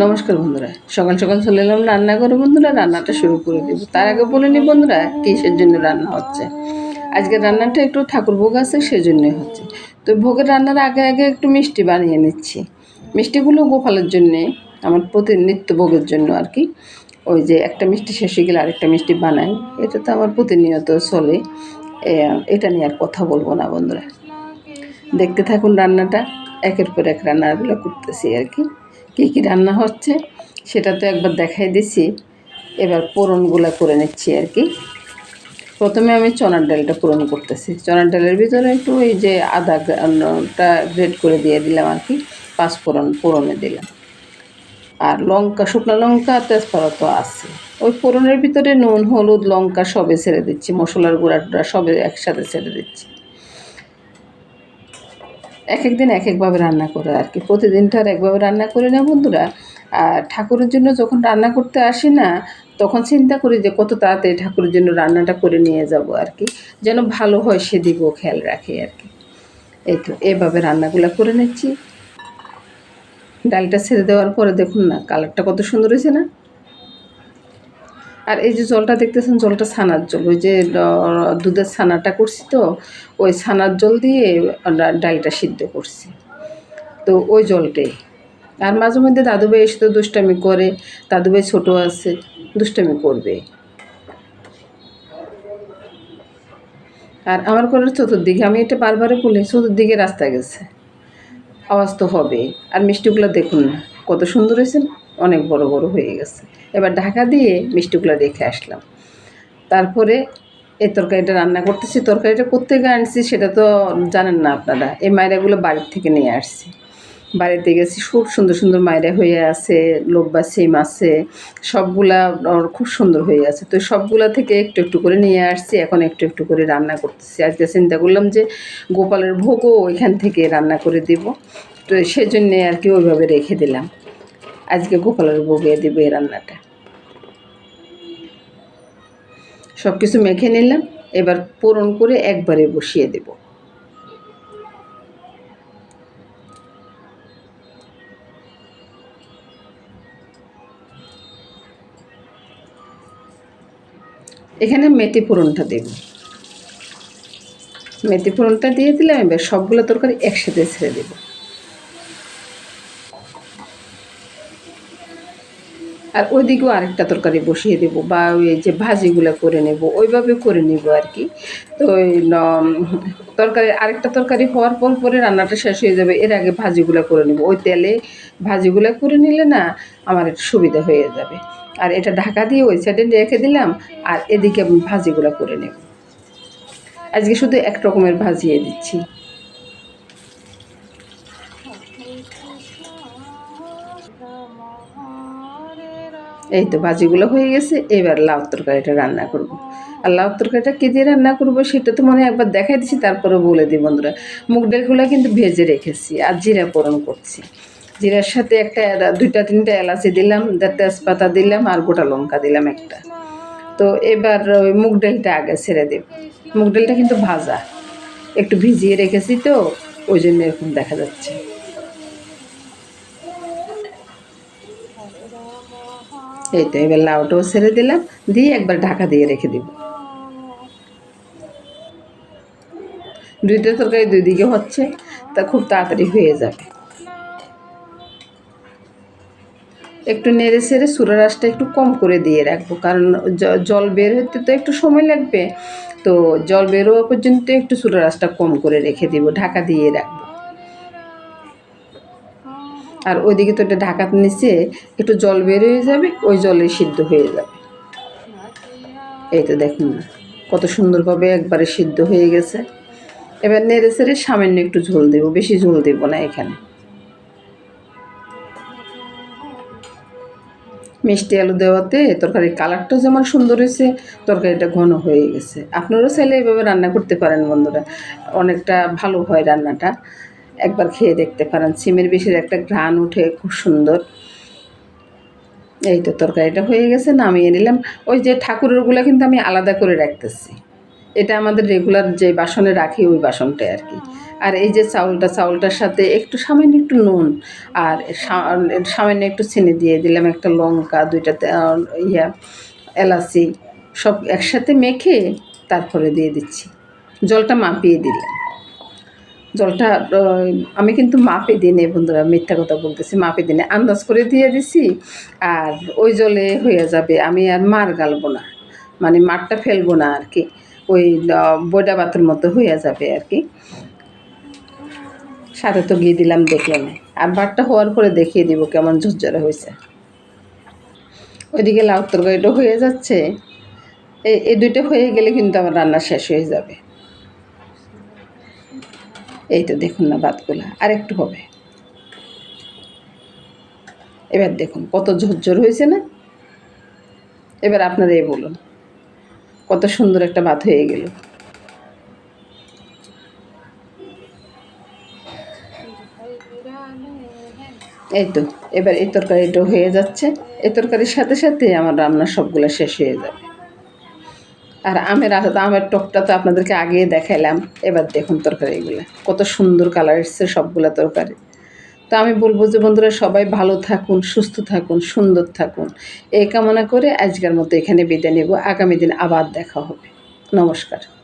নমস্কার বন্ধুরা। সকাল সকাল চলে এলাম রান্না করে বন্ধুরা, রান্নাটা শুরু করে দেব। তার আগে বলে নি বন্ধুরা, কিসের জন্য রান্না হচ্ছে? আজকে রান্নাটা একটু ঠাকুর ভোগ আছে, সেজন্যই হচ্ছে। তো ভোগের রান্নার আগে আগে একটু মিষ্টি বানিয়ে নিচ্ছি। মিষ্টিগুলো গোপালের জন্যে, আমার প্রতি নিত্য ভোগের জন্য আর কি। ওই যে একটা মিষ্টি শেষ হয়ে গেলে আরেকটা মিষ্টি বানাই। এটা তো আমার প্রতিনিয়ত চলে। এটা নিয়ে আর কথা বলব না বন্ধুরা। দেখতে থাকুন রান্নাটা, একের পর এক রান্নাগুলো করতেছি আর কি। কী কী রান্না হচ্ছে সেটা তো একবার দেখাই দিছি। এবার পোড়নগুলো করে নিচ্ছি আর কি। প্রথমে আমি চনার ডালটা পূরণ করতেছি। চনার ডালের ভিতরে একটু ওই যে আদা গ্রানটা গ্রেড করে দিয়ে দিলাম আর কি। পাঁচ ফোড়ন ফোড়নে দিলাম। আর লঙ্কা, শুকনো লঙ্কা, তেজপাতা তো আছে। ওই ফোড়নের ভিতরে নুন, হলুদ, লঙ্কা সবে ছেড়ে দিচ্ছি। মশলার গুঁড়া টুড়া সবে একসাথে ছেড়ে দিচ্ছি। এক এক দিন এক একভাবে রান্না করে আর কি। প্রতিদিনটা আর একভাবে রান্না করি না বন্ধুরা। আর ঠাকুরের জন্য যখন রান্না করতে আসি না, তখন চিন্তা করি যে কত তাড়াতাড়ি ঠাকুরের জন্য রান্নাটা করে নিয়ে যাব আর কি। যেন ভালো হয় সেদিকেও খেয়াল রাখি আর কি। এই তো, এভাবে রান্নাগুলো করে নিচ্ছি। ডালটা ছেড়ে দেওয়ার পরে দেখুন না, কালারটা কত সুন্দর হয়েছে না? আর এই যে জলটা দেখতেছেন, জলটা ছানার জল, ওই যে দুধের ছানাটা করছি তো, ওই ছানার জল দিয়ে ডালটা সিদ্ধ করছি। তো ওই জলটাই। আর মাঝে মধ্যে দাদুভাই এসে তো দুষ্টামি করে, দাদুভাই ছোটো আছে, দুষ্টামি করবে আর আমার ঘরের চতুর্দিকে, আমি এটা বারবারে বলি, চতুর্দিকে রাস্তা গেছে। আওয়াজ তো হবে আর মিষ্টিগুলো দেখুন না, কত সুন্দর হয়েছে? অনেক বড় বড় হয়ে গেছে। এবার ঢাকা দিয়ে মিষ্টিগুলো রেখে আসলাম। তারপরে এই তরকারিটা রান্না করতেছি, তরকারিটা গিয়ে আনছি সেটা তো জানেন না আপনারা। এই মায়রাগুলো বাড়ির থেকে নিয়ে আসছি। বাড়িতে গেছি, খুব সুন্দর সুন্দর মায়রা হয়ে আছে লোব্বা সিম আছে, সবগুলা খুব সুন্দর হয়ে আছে। তো সবগুলা থেকে একটু একটু করে নিয়ে আসছি, এখন একটু একটু করে রান্না করতেছি। আজকে চিন্তা করলাম যে গোপালের ভোগও ওইখান থেকে রান্না করে দিব। তো সেই জন্যে আর কি ওইভাবে রেখে দিলাম। আজকে গোপালের ভোগে দিব রান্নাটা। সব কিছু মেখে নিলাম, এবার পূরণ করে একবারে বসিয়ে দেব। এখানে মেথি ফোড়নটা দেব। মেথি ফোড়নটা দিয়ে দিলাম এবার সবগুলো তরকারি একসাথে ছেড়ে দেবো। আর ওইদিকেও আরেকটা তরকারি বসিয়ে দেবো বা ওই যে ভাজিগুলো করে নেব, ওইভাবে করে নেব আর কি। তো ওই তরকারি, আরেকটা তরকারি হওয়ার পর পরে রান্নাটা শেষ হয়ে যাবে, এর আগে ভাজিগুলো করে নেব। ওই তেলে ভাজিগুলো করে নিলে না আমার একটু সুবিধা হয়ে যাবে। আর এটা ঢাকা দিয়ে ওই সাইডে রেখে দিলাম, আর এদিকে আমি ভাজিগুলো করে নেব। আজকে শুধু এক রকমের ভাজিয়ে দিচ্ছি। এই তো ভাজিগুলো হয়ে গেছে, এবার লাউ তরকারিটা রান্না করব। আর লাউ তরকারিটা কী দিয়ে রান্না করব সেটা তো মনে একবার দেখাই দিচ্ছি তারপরে বলে দিই বন্ধুরা। মুগ ডালগুলো কিন্তু ভেজে রেখেছি আর জিরা পূরণ করছি। জিরার সাথে একটা দুইটা তিনটা এলাচি দিলাম তেজপাতা দিলাম আর গোটা লঙ্কা দিলাম একটা। তো এবার ওই মুগ ডালটা আগে ছেড়ে দেব। মুগ ডালটা কিন্তু ভাজা। একটু ভিজিয়ে রেখেছি তো, ওই জন্য এরকম দেখা যাচ্ছে। এই তো এবার লাউটাও ছেড়ে দিলাম, দিয়ে একবার ঢাকা দিয়ে রেখে দিব। দুইটা তরকারি দুই দিকে হচ্ছে, তা খুব তাড়াতাড়ি হয়ে যাবে। একটু নেড়ে ছেড়ে সুরা রাসটা একটু কম করে দিয়ে রাখব, কারণ জল বের হতে তো একটু সময় লাগবে, তো জল বের হওয়া পর্যন্ত একটু সুরা রাসটা কম করে রেখে দিব, ঢাকা দিয়ে রাখব। আর ওইদিকে তো এটা ঢাকার নিচে একটু জল বের হয়ে যাবে, ওই জলে সিদ্ধ হয়ে যাবে। এই তো দেখুন না, কত সুন্দরভাবে একবারে সিদ্ধ হয়ে গেছে। এবার নেড়ে চেড়ে সামান্য একটু ঝোল দেবো, বেশি ঝোল দেবো না এখানে। মিষ্টি আলু দেওয়াতে তরকারির কালারটাও যেমন সুন্দর হয়েছে, তরকারিটা ঘন হয়ে গেছে। আপনারাও চাইলে এভাবে রান্না করতে পারেন বন্ধুরা, অনেকটা ভালো হয় রান্নাটা। একবার খেয়ে দেখতে পারেন। সিমের বিষের একটা ঘ্রাণ উঠে খুব সুন্দর। এই তো তরকারিটা হয়ে গেছে, নামিয়ে নিলাম। ওই যে ঠাকুরেরগুলো কিন্তু আমি আলাদা করে রাখতেছি। এটা আমাদের রেগুলার যে বাসনে রাখি, ওই বাসনটাই আর কি। আর এই যে চাউলটা, চাউলটার সাথে একটু সামান্য একটু নুন আর সামান্য একটু চিনি দিয়ে দিলাম, একটা লঙ্কা, দুইটা ইয়া, এলাচি, সব একসাথে মেখে তারপরে দিয়ে দিচ্ছি। জলটা মাপিয়ে দিলাম। জলটা আমি কিন্তু মাপে দিই নে বন্ধুরা, মিথ্যা কথা বলতেছি, মাপে দিনে আন্দাজ করে দিয়ে দিছি, আর ওই জলে হয়ে যাবে, আমি আর মার গালবো না। মানে মারটা ফেলব না আর কি, ওই বইটা বাতের মতো হয়ে যাবে আর কি। সাথে তো গিয়ে দিলাম দেখলে না আর বাটটা হওয়ার পরে দেখিয়ে দিব কেমন ঝরঝরে হয়েছে ওইদিকে লাউ তরকারিটা হয়ে যাচ্ছে। এই দুইটা হয়ে গেলে কিন্তু আমার রান্না শেষ হয়ে যাবে। এই তো দেখুন না ভাতগুলা আর একটু হবে। এবার দেখুন, কত ঝরঝর হয়েছে না? এবার আপনারা এ বলুন, কত সুন্দর একটা ভাত হয়ে গেল। এই তো, এবার এই তরকারিটা হয়ে যাচ্ছে। এই তরকারির সাথে সাথে আমার রান্না সবগুলো শেষ হয়ে যাবে। আর আমের আমের টকটা তো আপনাদেরকে আগেই দেখাইলাম। এবার দেখুন তরকারিগুলো কত সুন্দর কালার এসছে সবগুলো তরকারি। তো আমি বলব যে বন্ধুরা, সবাই ভালো থাকুন, সুস্থ থাকুন, সুন্দর থাকুন। এই কামনা করে আজকের মতো এখানে বিদায় নেব। আগামী দিন আবার দেখা হবে। নমস্কার।